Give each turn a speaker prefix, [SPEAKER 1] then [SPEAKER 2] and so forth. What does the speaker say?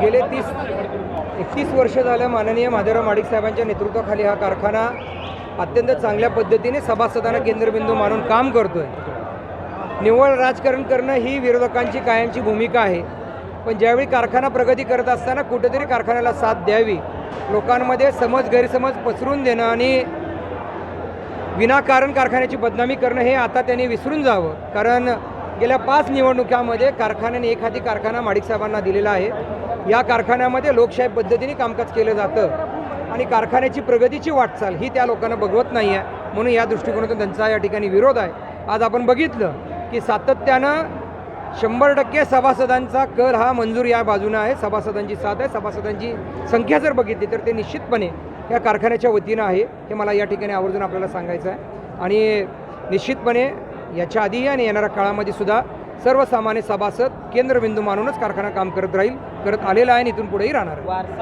[SPEAKER 1] गेले तीस एकतीस वर्ष झालं माननीय माधवराव माडिक साहेबांच्या नेतृत्वाखाली हा कारखाना अत्यंत चांगल्या पद्धतीने सभासदांना केंद्रबिंदू मानून काम करतोय. निव्वळ राजकारण करणं ही विरोधकांची कायमची भूमिका आहे. पण ज्यावेळी कारखाना प्रगती करत असताना कुठेतरी कारखान्याला साथ द्यावी लोकांमध्ये समज गैरसमज पसरून देणं आणि विनाकारण कारखान्याची बदनामी करणं हे आता त्यांनी विसरून जावं. कारण गेल्या पाच निवडणुकामध्ये कारखान्याने एखादी कारखाना माडिक साहेबांना दिलेला आहे. या कारखान्यामध्ये लोकशाही पद्धतीने कामकाज केलं जातं आणि कारखान्याची प्रगतीची वाटचाल ही त्या लोकांना बघवत नाही आहे. म्हणून या दृष्टिकोनातून त्यांचा या ठिकाणी विरोध आहे. आज आपण बघितलं की सातत्यानं शंभर टक्के सभासदांचा कल हा मंजूर या बाजूनं आहे. सभासदांची साथ आहे. सभासदांची संख्या जर बघितली तर ते निश्चितपणे या कारखान्याच्या वतीनं आहे. हे मला या ठिकाणी आवर्जून आपल्याला सांगायचं आहे. आणि निश्चितपणे याच्या आधी आणि येणाऱ्या काळामध्ये सुद्धा सर्वसामान्य सभासद केंद्रबिंदू मानूनच कारखाना काम करत राहील करत आलेला आहे आणि इथून पुढेही राहणार आहे.